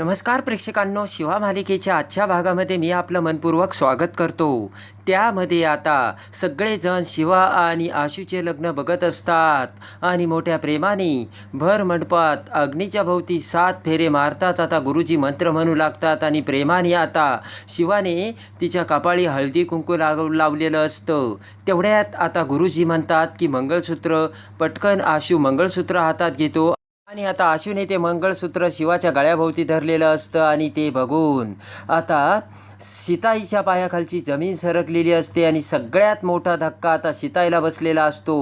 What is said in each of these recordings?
नमस्कार प्रेक्षकांनो शिवा मालिकेच्या आजच्या भागामध्ये मी आपलं मनपूर्वक स्वागत करतो. त्यामध्ये आता सगळेजण शिवा आणि आशूचे लग्न बघत असतात आणि मोठ्या प्रेमाने भर मंडपात अग्नीच्या भोवती सात फेरे मारताच आता गुरुजी मंत्र म्हणू लागतात आणि प्रेमाने आता शिवाने तिच्या कपाळी हळदी कुंकू लाग लावलेलं असतं. तेवढ्यात आता गुरुजी म्हणतात की मंगळसूत्र पटकन आशू मंगळसूत्र हातात घेतो आणि आता आशूने ते मंगळसूत्र शिवाच्या गळ्याभोवती धरलेलं असतं आणि ते बघून आता सीताईच्या पायाखालची जमीन सरकलेली असते आणि सगळ्यात मोठा धक्का आता सीताईला बसलेला असतो.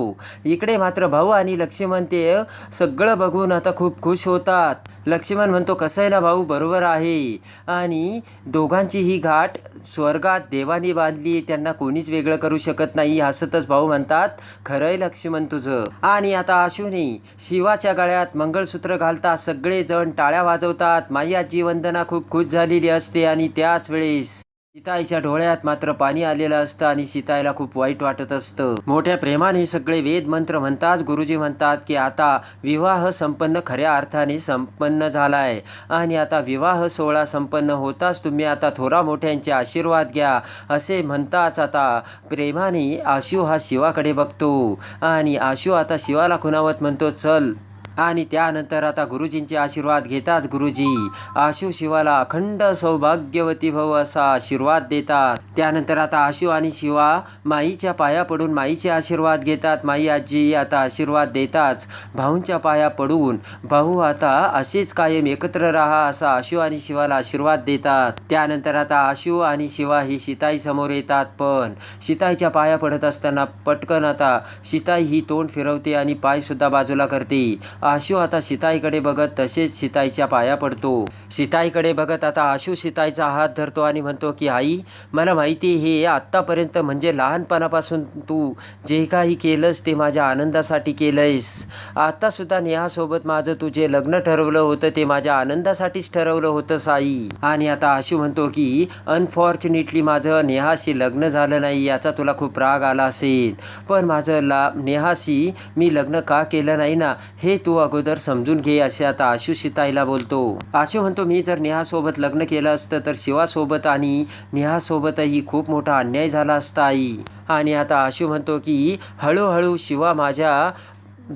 इकडे मात्र भाऊ आणि लक्ष्मण ते सगळं बघून आता खूप खुश होतात. लक्ष्मण म्हणतो कसं आहे ना भाऊ बरोबर आहे. आणि दोघांची ही घाट स्वर्गात देवानी बांधली त्यांना कोणीच वेगळं करू शकत नाही हसतच भाऊ म्हणतात खरंय लक्ष्मण तुझं. आणि आता आशूने शिवाच्या गळ्यात मंगळ मंगळसूत्र घालता सगळेजण टाळ्या वाजवतात. माई आजी वंदना खूप खुश झालेली असते आणि त्याच वेळेस सीताईच्या डोळ्यात मात्र पाणी आलेलं असतं आणि सीताईला खूप वाईट वाटत असतं. मोठ्या प्रेमाने सगळे वेद मंत्र म्हणतात गुरुजी म्हणतात की आता विवाह संपन्न खऱ्या अर्थाने संपन्न झालाय. आणि आता विवाह सोहळा संपन्न होताच तुम्ही आता थोरा मोठ्यांचे आशीर्वाद घ्या असे म्हणताच आता प्रेमाने आशू हा शिवाकडे बघतो. आणि आशू आता शिवाला खुणावत म्हणतो चल आणि त्यानंतर आता गुरुजींचे आशीर्वाद घेताच गुरुजी. आशू शिवाला अखंड सौभाग्यवती भव असा आशीर्वाद देतात. त्यानंतर आता आशू आणि शिवा माईच्या पाया पडून माईचे आशीर्वाद घेतात. माई आजी आता आशीर्वाद देताच भाऊंच्या पाया पडून भाऊ आता असेच कायम एकत्र राहा असा आशू आणि शिवाला आशीर्वाद देतात. त्यानंतर आता आशू आणि शिवा ही सीताई समोर येतात पण सीताईच्या पाया पडत असताना पटकन आता सीताई ही तोंड फिरवते आणि पाय सुद्धा बाजूला करते. आशू आता सीताईकडे बघत तसेच सीताईच्या पाया पडतो. सीताईकडे बघत आता आशू सीताईचा हात धरतो आणि म्हणतो की आई मला माहिती हे आत्तापर्यंत म्हणजे लहानपणापासून तू जे काही केलंस ते माझ्या आनंदासाठी केलंयस. आत्तासुद्धा नेहासोबत माझं तू जे लग्न ठरवलं होतं ते माझ्या आनंदासाठीच ठरवलं होतं साई. आणि आता आशू म्हणतो की अनफॉर्च्युनेटली माझं नेहाशी लग्न झालं नाही याचा तुला खूप राग आला असेल. पण माझं ला नेहाशी मी लग्न का केलं नाही ना हे तू अगोदर समजून घे असे आता आशू सीताईला बोलतो. आशू म्हणतो मी जर नेहासोबत लग्न केलं असतं तर शिवासोबत आणि नेहासोबतही खूप मोठा अन्याय झाला असता आई. आणि आता आशू म्हणतो की हळूहळू शिवा माझ्या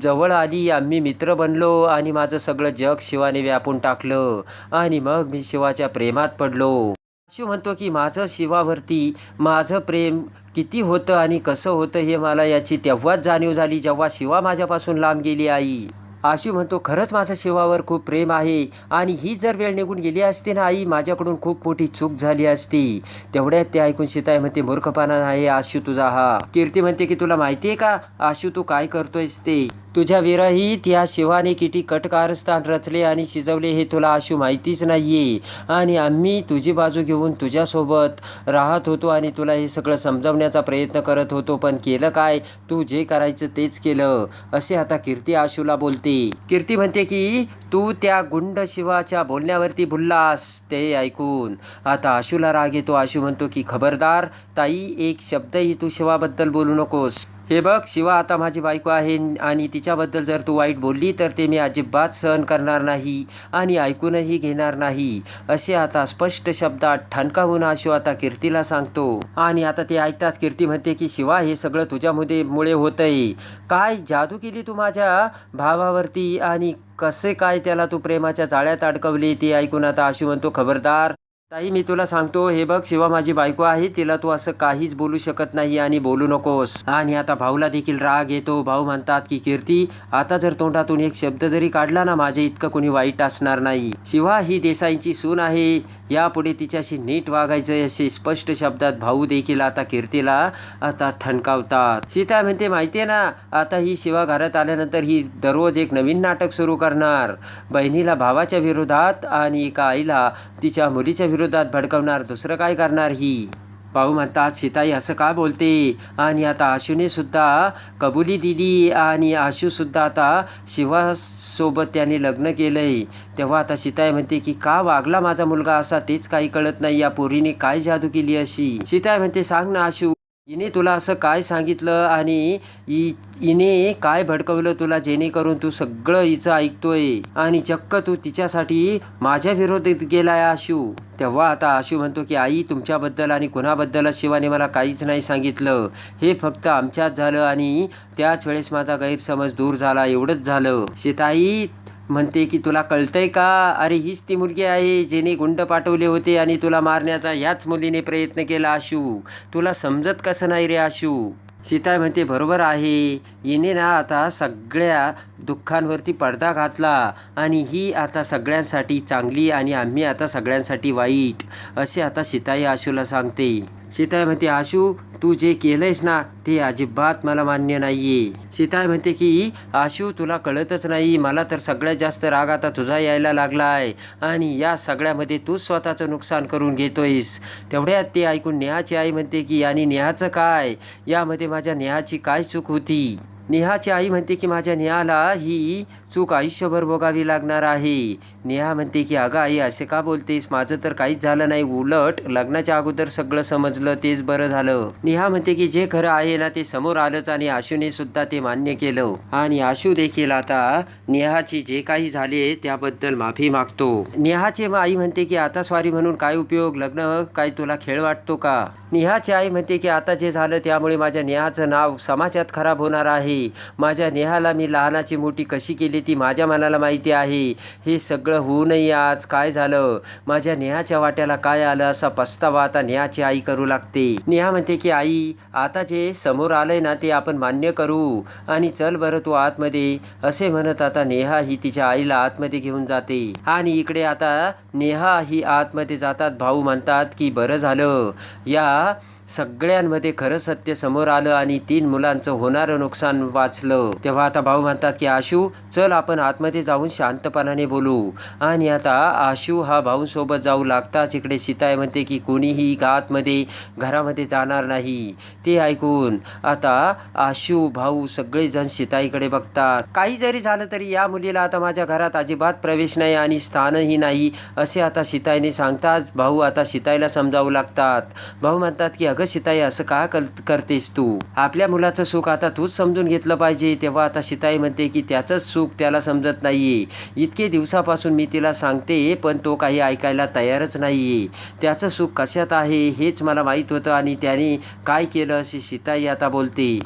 जवळ आली आम्ही मित्र बनलो आणि माझं सगळं जग शिवाने व्यापून टाकलं आणि मग मी शिवाच्या प्रेमात पडलो. आशू म्हणतो की माझं शिवावरती माझं प्रेम किती होतं आणि कसं होतं हे मला याची तेव्हाच जाणीव झाली जेव्हा शिवा माझ्यापासून लांब गेली आई. आशू म्हणतो खरंच माझं शिवावर खूप प्रेम आहे आणि ही जर वेळ निघून गेली असती ना आई माझ्याकडून खूप मोठी चूक झाली असती. तेवढ्यात ते ऐकून सीताई म्हणते मूर्खपणा आहे आशू तुझा हा. कीर्ती म्हणते की तुला माहिती आहे का आशू तू काय करतोयस ते? तुझ्या विरहित या शिवाने किती कटकारस्थान रचले आणि शिजवले हे तुला आशू माहितीच नाही आणि आम्ही तुझी बाजू घेऊन तुझ्यासोबत राहत होतो आणि तुला हे सगळं समजवण्याचा प्रयत्न करत होतो. पण केलं काय? तू जे करायचं तेच केलं. असे आता कीर्ती आशूला बोलते. कीर्ती म्हणते की तू त्या गुंड शिवाच्या बोलण्यावरती बोललास ते ऐकून. आता आशूला राग येतो. आशू म्हणतो की खबरदार ताई एक शब्दही तू शिवाबद्दल बोलू नकोस. हे बघ शिवा आता माझी बायको आहे आणि तिच्याबद्दल जर तू वाईट बोलली तर ते मी अजिबात सहन करणार नाही आणि ऐकूनही घेणार नाही असे आता स्पष्ट शब्दात ठणकावून आशू आता कीर्तीला सांगतो. आणि आता ते ऐकताच कीर्ती म्हणते की शिवा हे सगळं तुझ्यामध्ये मुळे होतंय. काय जादू केली तू माझ्या भावावरती आणि कसे काय त्याला तू प्रेमाच्या जाळ्यात अडकवली? ते ऐकून आता आशू म्हणतो खबरदार ताई मी तुला सांगतो हे बघ शिवा माझी बायको आहे तिला तू असं काहीच बोलू शकत नाही आणि बोलू नकोस. आणि आता भाऊला देखील राग येतो. भाऊ म्हणतात की कीर्ती आता जर तोंडातून एक शब्द जरी काढला ना माझे इतकं कोणी वाईट असणार नाही. शिवा ही देसाईंची सून आहे. यापुढे तिच्याशी नीट वागायचं असे स्पष्ट शब्दात भाऊ देखील आता कीर्तीला आता ठणकावतात. सीता म्हणते माहितीये ना आता ही शिवा घरात आल्यानंतर ही दररोज एक नवीन नाटक सुरू करणार. बहिणीला भावाच्या विरोधात आणि एका आईला तिच्या मुलीच्या विरोधात भडकवणार दुसरं काय करणार ही? भाऊ म्हणतात सीताई असं का बोलते? आणि आता आशूने सुद्धा कबुली दिली आणि आशूसुद्धा आता शिवासोबत त्याने लग्न केलंय. तेव्हा आता सीताई म्हणते की का वागला माझा मुलगा असा? तेच काही कळत नाही. या पोरीने काय जादू केली अशी? सीताई म्हणते सांग ना आशू. हिने तुला असं काय सांगितलं आणि हि हिने काय भडकवलं तुला जेणेकरून तू सगळं हिचं ऐकतोय? आणि चक्क तू तिच्यासाठी माझ्या विरोधात गेलाय आशू. तेव्हा आता आशू म्हणतो की आई तुमच्याबद्दल आणि कुणाबद्दल शिवाने मला काहीच नाही सांगितलं. हे फक्त आमच्यात झालं आणि त्याच वेळेस माझा गैरसमज दूर झाला एवढंच झालं. सीताई म्हणते की तुला कळतंय का? अरे हीच ती मुलगी आहे जिने गुंड पाठवले होते आणि तुला मारण्याचा ह्याच मुलीने प्रयत्न केला आशू तुला समजत कसं नाही रे आशू सीताय म्हणते बरोबर आहे. हिने ना आता सगळ्या दुःखांवरती पडदा घातला आणि ही आता सगळ्यांसाठी चांगली आणि आम्ही आता सगळ्यांसाठी वाईट असे आता सीताई आशूला सांगते. सीताई म्हणते आशू तू जे केलंयस ना ते अजिबात मला मान्य नाहीये. सीताई म्हणते की आशू तुला कळतच नाही मला तर सगळ्यात जास्त राग आता तुझा यायला लागलाय. आणि या सगळ्यामध्ये तूच स्वतःचं नुकसान करून घेतोयस. तेवढ्यात ते ऐकून नेहाची आई म्हणते की आणि नेहाचं काय? यामध्ये माझ्या नेहाची काय चूक होती? नेहाची आई म्हणते की माझ्या नेहाला ही चूक आयुष्यभर भोगावी लागणार आहे. नेहा म्हणते की अगं आई असे का बोलतेस? माझं तर काहीच झालं नाही. उलट लग्नाच्या अगोदर सगळं समजलं तेच बरं झालं. नेहा म्हणते की जे खरं आहे ना ते समोर आलंच आणि आशूने सुद्धा ते मान्य केलं. आणि आशू देखील आता नेहाची जे काही झाले त्याबद्दल माफी मागतो. नेहाची आई म्हणते की आता स्वारी म्हणून काय उपयोग? लग्न काय तुला खेळ वाटतो का? नेहाची आई म्हणते की आता जे झालं त्यामुळे माझ्या नेहाचं नाव समाजात खराब होणार आहे. माझ्या नेहाला मी लहानाची मोठी कशी केली ती माझ्या मनाला माहिती आहे. हे सगळं होऊनही आज. काय झालं? माझ्या नेहाच्या वाट्याला काय आलं असा पस्तावा आता नेहाची आई करू लागते. नेहा म्हणते की आई आता जे समोर आलंय ना ते आपण मान्य करू. आणि चल बरं तू आतमध्ये. असे म्हणत आता नेहा ही तिच्या आईला आतमध्ये घेऊन जाते. आणि इकडे आता नेहा ही आतमध्ये जातात. भाऊ म्हणतात की बरं झालं. या सगळ्यांमध्ये खरं सत्य समोर आलं आणि तीन मुलांचं होणारं नुकसान वाचलं. तेव्हा आता भाऊ म्हणतात की आशू चल आपण आतमध्ये जाऊन शांतपणाने बोलू. आणि आता आशू हा भाऊंसोबत जाऊ लागताच इकडे सीताय म्हणते की कोणीही आतमध्ये घरामध्ये जाणार नाही. ते ऐकून आता आशू भाऊ सगळेजण सीताईकडे बघतात. काही जरी झालं तरी या मुलीला आता माझ्या घरात अजिबात प्रवेश नाही आणि स्थानही नाही असे आता सीताईने सांगताच भाऊ आता सीताईला समजावू लागतात. भाऊ म्हणतात की अगं सीताई असं का कल करतेस तू? आपल्या मुलाचं सुख आता तूच समजून घेतलं पाहिजे. तेव्हा आता सीताई म्हणते की त्याचंच सुख त्याला समजत नाहीये. इतके दिवसापासून मी तिला सांगते पण तो काही ऐकायला तयारच नाहीये. त्याचं सुख कशात आहे हेच मला माहीत होतं आणि त्याने काय केलं अशी सीताई आता बोलते.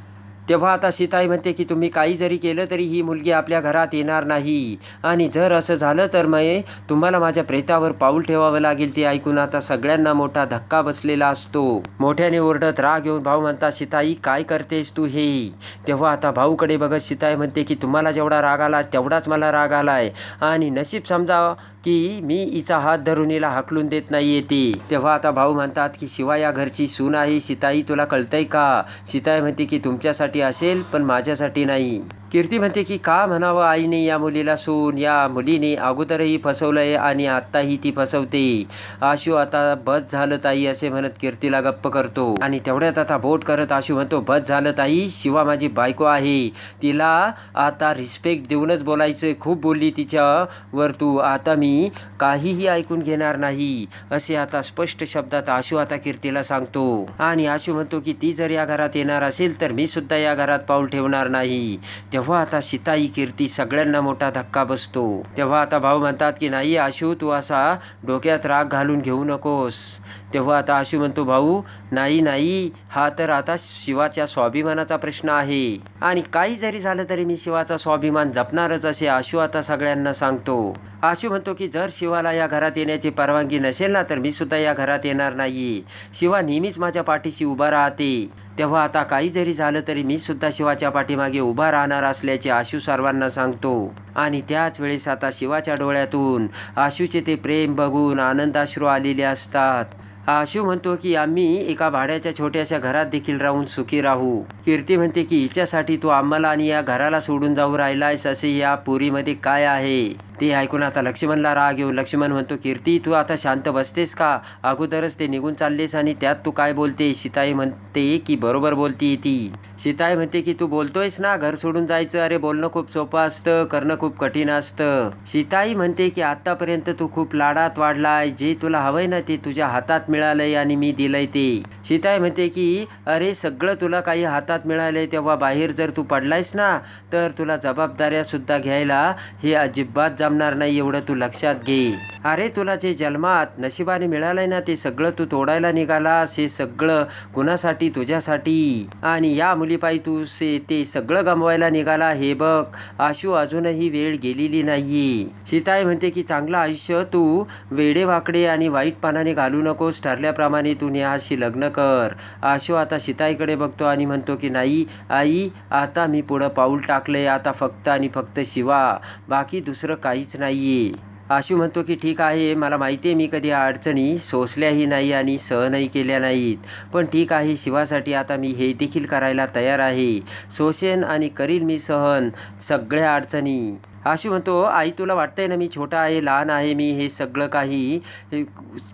तेव्हा आता सीताई म्हणते की तुम्ही काही जरी केलं तरी ही मुलगी आपल्या घरात येणार नाही. आणि जर असं झालं तर मये तुम्हाला माझ्या प्रेतावर पाऊल ठेवावं लागेल. ते ऐकून आता सगळ्यांना मोठा धक्का बसलेला असतो. मोठ्याने ओरडत राग घेऊन भाऊ म्हणता सीताई काय करतेस तू हे? तेव्हा आता भाऊकडे बघत सीताई म्हणते की तुम्हाला जेवढा राग आला तेवढाच मला राग आलाय. आणि नशीब समजा की मी हिचा हात धरून हिला हाकलून देत नाहीये ती. तेव्हा आता भाऊ म्हणतात की शिवा या घरची सून आहे सीताई तुला कळतंय का? सीताई म्हणते की तुमच्यासाठी असेल पण माझ्यासाठी नाही. कीर्ती म्हणते की का म्हणावं आईने या मुलीला सून? या मुलीने अगोदरही फसवलंय आणि आत्ताही ती फसवते. आशू आता बस झालं ताई असे म्हणत कीर्तीला गप्प करतो. आणि तेवढ्यात आता बोट करत आशू म्हणतो बस झालं ताई शिवा माझी बायको आहे. तिला आता रिस्पेक्ट देऊनच बोलायचं खूप बोलली तिच्यावर तू. आता मी काहीही ऐकून घेणार नाही असे आता स्पष्ट शब्दात आशू आता कीर्तीला सांगतो. आणि आशू म्हणतो की ती जर या घरात येणार असेल तर मी सुद्धा या घरात पाऊल ठेवणार नाही. तेव्हा आता सीताई कीर्ती सगळ्यांना मोठा धक्का बसतो. तेव्हा आता भाऊ म्हणतात की नाही आशू तू असा डोक्यात राग घालून घेऊ नकोस. तेव्हा आता आशू म्हणतो भाऊ नाही नाही हा तर आता शिवाच्या स्वाभिमानाचा प्रश्न आहे. आणि काही जरी झालं तरी मी शिवाचा स्वाभिमान जपणारच असे आशू आता सगळ्यांना सांगतो. आशू म्हणतो की जर शिवाला या घरात येण्याची परवानगी नसेल ना तर मी सुद्धा या घरात येणार नाही. शिवा नेहमीच माझ्या पाठीशी उभा राहते. तेव्हा आता काही जरी झालं तरी मी सुद्धा शिवाच्या पाठीमागे उभा राहणार असल्याचे आशू सर्वांना सांगतो. आणि त्याच वेळेस आता शिवाच्या डोळ्यातून आशूचे ते प्रेम बघून आनंदाश्रू आलेले असतात. आशू म्हणतो की आम्ही एका भाड्याच्या छोट्याशा घरात देखील राहून सुखी राहू. कीर्ती म्हणते की हिच्यासाठी तू आम्हाला आणि या घराला सोडून जाऊ राहिलायस असे या पुरीमध्ये काय आहे? ते ऐकून आता लक्ष्मणला राग येऊ लक्ष्मण म्हणतो कीर्ती तू आता शांत बसतेस का? अगोदरच ते निघून चाललेस आणि त्यात तू काय बोलते सीताई म्हणते की बरोबर बोलती ती. सीताई म्हणते की तू बोलतोयस ना? घर सोडून जायचं? अरे बोलणं खूप सोपं असतं करणं खूप कठीण असतं. सीताई म्हणते की आतापर्यंत तू खूप लाडात वाढलाय. जे तुला हवंय ना ते तुझ्या हातात मिळालंय आणि मी दिलंय ते. सीताई म्हणते की अरे सगळं तुला काही हातात मिळालंय तेव्हा बाहेर जर तू पडलायस ना तर तुला जबाबदाऱ्या सुद्धा घ्यायला हे अजिबात जमणार नाही एवढं तू लक्षात घे. अरे तुला जे जन्मात नशिबाने मिळालंय ना ते सगळं तू तोडायला निघालास हे सगळं कुणासाठी? तुझ्यासाठी. आणि या मुलीपायी तू से ते सगळं गमवायला निघाला हे बघ. आशू अजूनही वेळ गेलेली नाहीये. सीताई म्हणते की चांगलं आयुष्य तू. वेडेवाकडे आणि वाईटपणाने घालू नकोस. ठरल्याप्रमाणे तू नेहाशी लग्न कर. आशू आता सीताईकडे बघतो आणि म्हणतो की नाही आई आता मी पुढं पाऊल टाकलंय. आता फक्त आणि फक्त शिवा. बाकी दुसरं काहीच नाहीये. आशू म्हणतो की ठीक आहे मला माहिती आहे मी कधी अडचणी सोसल्याही नाही आणि सहनही केल्या नाहीत. पण ठीक आहे शिवासाठी आता मी हे देखील करायला तयार आहे. सोसेन आणि करील मी सहन सगळ्या अडचणी. आशू म्हणतो आई तुला वाटतंय ना मी छोटा आहे लहान आहे मी हे सगळं काही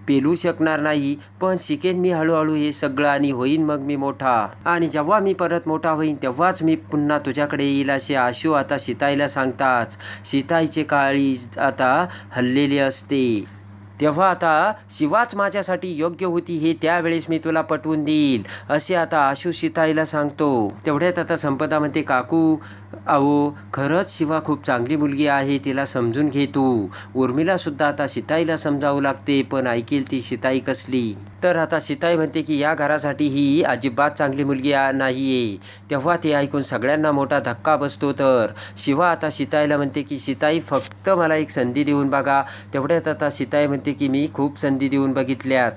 पेलू शकणार नाही पण शिकेन मी हळूहळू हे सगळं आणि होईन मग मी मोठा. आणि जेव्हा मी परत मोठा होईन तेव्हाच मी पुन्हा तुझ्याकडे येईल असे आशू आता सीताईला सांगताच. सीताईचे काळी आता हल्लेली असते. तेव्हा आता शिवाच माझ्यासाठी योग्य होती हे त्यावेळेस मी तुला पटवून देईल असे आता आशू सीताईला सांगतो. तेवढ्यात आता संपदा म्हणते काकू अहो खरंच शिवा खूप चांगली मुलगी आहे तिला समजून घे तू. उर्मिलासुद्धा आता सीताईला समजावं लागते पण ऐकेल ती सीताई कसली. तर आता सीताई म्हणते की या घरासाठी ही अजिबात चांगली मुलगी नाही आहे तेव्हा ते ऐकून सगळ्यांना मोठा धक्का बसतो तर. शिवा आता सीताईला म्हणते की सीताई फक्त मला एक संधी देऊन बघा. तेवढ्यात आता सीताई म्हणते की मी खूप संधी देऊन बघितल्यात.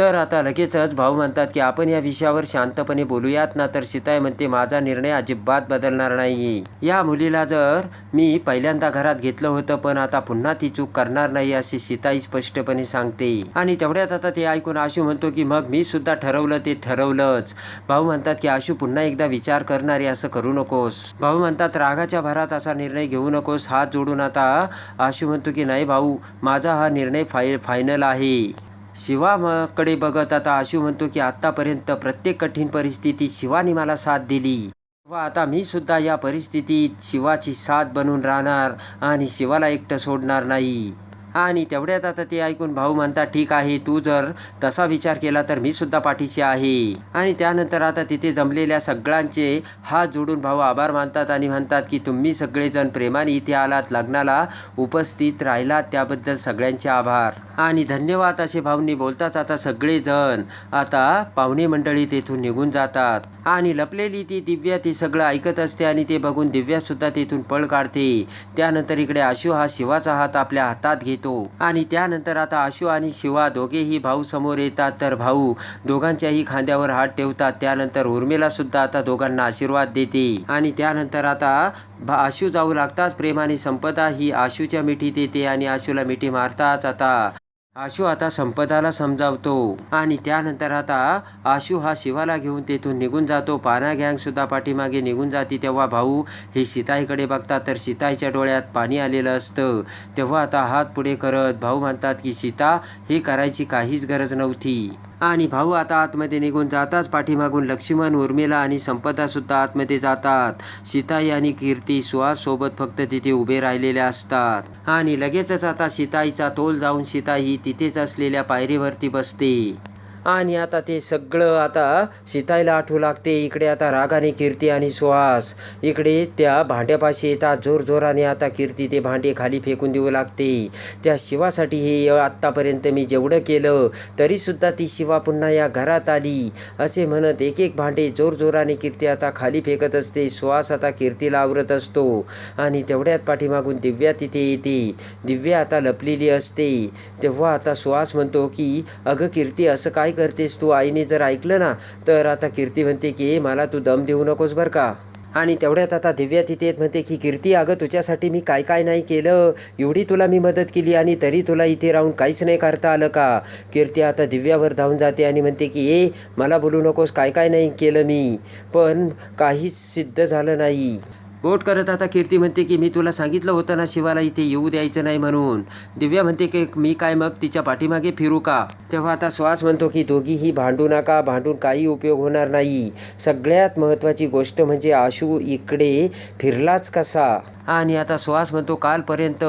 तर आता लगेचच भाऊ म्हणतात की आपण या विषयावर शांतपणे बोलूयात ना तर सीताय म्हणते माझा निर्णय अजिबात बदलणार नाही. या मुलीला जर मी पहिल्यांदा घरात घेतलं होतं पण आता पुन्हा ती चूक करणार नाही अशी सीताई स्पष्टपणे सांगते. आणि तेवढ्यात आता ते ऐकून आशू म्हणतो की मग मी सुद्धा ठरवलं ते ठरवलंच. भाऊ म्हणतात की आशू पुन्हा एकदा विचार करणारे असं करू नकोस. भाऊ म्हणतात रागाच्या भरात असा निर्णय घेऊ नकोस. हात जोडून आता आशू म्हणतो की नाही भाऊ माझा हा निर्णय फाय फायनल आहे. शिवाकडे बघत आता आशू म्हणतो की आत्तापर्यंत प्रत्येक कठीण परिस्थितीत शिवाने मला साथ दिली. व आता मी सुद्धा या परिस्थितीत शिवाची साथ बनून राहणार आणि शिवाला एकटं सोडणार नाही. आणि तेवढ्यात आता ते ऐकून भाऊ म्हणतात ठीक आहे तू जर तसा विचार केला तर मी सुद्धा पाठीशी आहे. आणि त्यानंतर आता तिथे जमलेल्या सगळ्यांचे हात जोडून भाऊ आभार मानतात आणि म्हणतात की तुम्ही सगळेजण प्रेमाने इथे आलात लग्नाला उपस्थित राहिलात त्याबद्दल सगळ्यांचे आभार. आणि धन्यवाद असे भाऊंनी बोलताच आता सगळेजण आता पाहुणे मंडळी तेथून निघून जातात. आणि लपलेली ती दिव्या ती सगळं ऐकत असते आणि ते बघून दिव्यासुद्धा तिथून पळ काढते. त्यानंतर इकडे आशू हा शिवाचा हात आपल्या हातात घेतो. आणि त्यानंतर आता आशू आणि शिवा दोघेही भाऊ समोर येतात. तर भाऊ दोघांच्याही खांद्यावर हात ठेवतात. त्यानंतर उर्मिला सुद्धा आता दोघांना आशीर्वाद देते. आणि त्यानंतर आता भा आशू जाऊ लागताच प्रेमाने संपदा ही आशूच्या मिठीत येते आणि आशूला मिठी मारताच आता आशू आता संपदाला समजावतो. आणि त्यानंतर आता आशू हा शिवाला घेऊन तेथून निघून जातो. पाना गँग सुद्धा पाठीमागे निघून जाते तेव्हा भाऊ हे सीताईकडे बघतात तर सीताईच्या डोळ्यात पाणी आलेलं असतं. तेव्हा आता हात पुढे करत भाऊ म्हणतात की सीता हे करायची काहीच गरज नव्हती. आणि भाऊ आता आतमध्ये निघून जाताच पाठीमागून लक्ष्मण उर्मिला आणि संपदासुद्धा आतमध्ये जातात. सीताई आणि कीर्ती सुहाससोबत फक्त तिथे उभे राहिलेले असतात. आणि लगेचच आता सीताईचा तोल जाऊन सीताई ही तिथेच असलेल्या पायरीवरती बसते. आणि आता ते सगळं आता सीताईला आठवू लागते. इकडे आता रागाने कीर्ती आणि सुहास. इकडे त्या भांड्यापाशी येतात. जोरजोराने आता कीर्ती ते भांडे खाली फेकून देऊ लागते. त्या शिवासाठी हे आत्तापर्यंत मी जेवढं केलं तरीसुद्धा ती शिवा पुन्हा या घरात आली. असे म्हणत एक एक भांडे जोरजोराने कीर्ती आता खाली फेकत असते. सुहास आता कीर्तीला आवरत असतो. आणि तेवढ्यात पाठीमागून दिव्या तिथे येते. दिव्या आता लपलेली असते. तेव्हा आता सुहास म्हणतो की अगं कीर्ती असं काय काय करतेस तू? आईने जर ऐकलं ना तर आता कीर्ती म्हणते की "ए, मला तू दम देऊ नकोस बरं का. आणि तेवढ्यात आता दिव्या तिथे येत म्हणते की कीर्ती अगं तुझ्यासाठी मी काय काय नाही केलं. एवढी तुला मी मदत केली आणि तरी तुला इथे राहून काहीच नाही करता आलं का? कीर्ती आता दिव्यावर धावून जाते आणि म्हणते की ए मला बोलू नकोस काय काय नाही केलं मी. पण काहीच सिद्ध झालं नाही. बोट करत आता कीर्ती म्हणते की मी तुला सांगितलं होतं ना शिवाला इथे येऊ द्यायचं नाही म्हणून. दिव्या म्हणते की मी काय मग तिच्या पाठीमागे फिरू का? तेव्हा आता श्वास म्हणतो की दोघीही भांडू नका भांडून काही उपयोग होणार नाही. सगळ्यात महत्त्वाची गोष्ट म्हणजे आशू इकडे फिरलाच कसा? आणि आता सुहास म्हणतो कालपर्यंत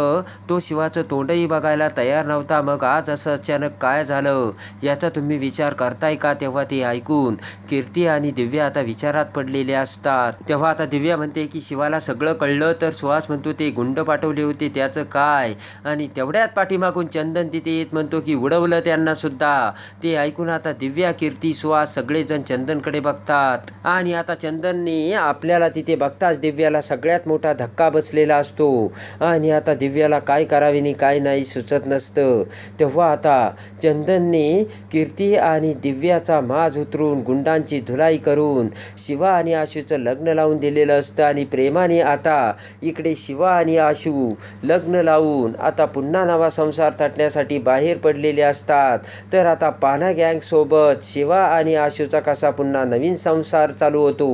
तो शिवाचं तोंडही बघायला तयार नव्हता. मग आज असं अचानक काय झालं? याचा तुम्ही विचार करताय का? तेव्हा ते ऐकून कीर्ती आणि दिव्या आता विचारात पडलेले असतात. तेव्हा आता दिव्या म्हणते की शिवाला सगळं कळलं तर सुहास म्हणतो ते गुंड पाठवले होते त्याचं काय? आणि तेवढ्यात पाठीमागून चंदन तिथे येत म्हणतो की उडवलं त्यांना सुद्धा. ते ऐकून आता दिव्या कीर्ती सुहास सगळेजण चंदनकडे बघतात. आणि आता चंदनने आपल्याला तिथे बघताच दिव्याला सगळ्यात मोठा धक्का बसलेला असतो. आणि आता दिव्याला काय करावे आणि काय नाही सुचत नसतं. तेव्हा आता चंदनने कीर्ती आणि दिव्याचा माज उतरून गुंडांची धुलाई करून शिवा आणि आशूचं लग्न लावून दिलेलं असतं. आणि प्रेमाने आता इकडे शिवा आणि आशू लग्न लावून आता पुन्हा नवा संसार थाटण्यासाठी बाहेर पडलेले असतात. तर आता पाना गँगसोबत शिवा आणि आशूचा कसा पुन्हा नवीन संसार चालू होतो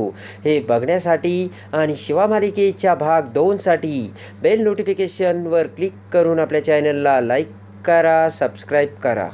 हे बघण्यासाठी आणि शिवा मालिकेच्या भाग दोनसाठी बेल नोटिफिकेशनवर क्लिक करून आपल्या चॅनलला लाईक करा सबस्क्राईब करा.